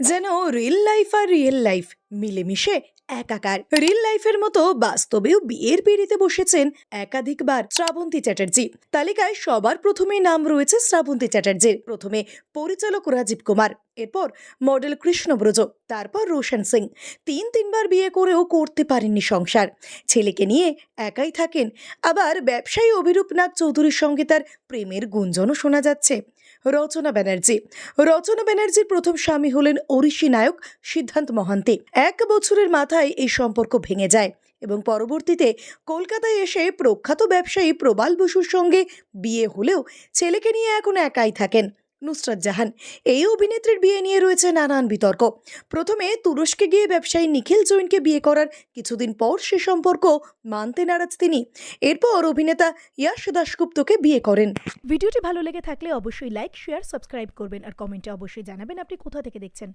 যেন reel life আর real life মিলেমিশে একাকার। রিল লাইফের মতো বাস্তবেও বিয়ের পিড়িতে বসেছেন একাধিকবার শ্রাবন্তী চ্যাটার্জি। তালিকায় সবার প্রথমে নাম রয়েছে শ্রাবন্তী চ্যাটার্জির। প্রথমে পরিচালক রাজীব কুমার, এরপর মডেল কৃষ্ণব্রজ, তারপর রোশন সিং। তিন তিনবার বিয়ে করেও করতে পারেননি সংসার। ছেলেকে নিয়ে একাই থাকেন। আবার ব্যবসায়ী অভিরূপনাথ চৌধুরীর সঙ্গে তার প্রেমের গুঞ্জনও শোনা যাচ্ছে। রচনা ব্যানার্জি। রচনা ব্যানার্জির প্রথম স্বামী হলেন ওড়িশি নায়ক সিদ্ধান্ত মহান্তি। এক বছরের মাথায় এই সম্পর্ক ভেঙে যায় এবং পরবর্তীতে কলকাতায় এসে প্রখ্যাত ব্যবসায়ী প্রবাল বসুর সঙ্গে বিয়ে হলেও ছেলেকে নিয়ে এখন একাই থাকেন। নুসরাত জাহান। এই অভিনেত্রীর বিয়ে নিয়ে রয়েছে নানান বিতর্ক। প্রথমে তুরস্কে গিয়ে ব্যবসায়ী নিখিল জৈনকে বিয়ে করার কিছুদিন পর সে সম্পর্ক মানতে নারাজ তিনি। এরপর অভিনেতা ইয়াশ দাশগুপ্তকে বিয়ে করেন। ভিডিওটি ভালো লেগে থাকলে অবশ্যই লাইক, শেয়ার, সাবস্ক্রাইব করবেন আর কমেন্টে অবশ্যই জানাবেন আপনি কোথা থেকে দেখছেন।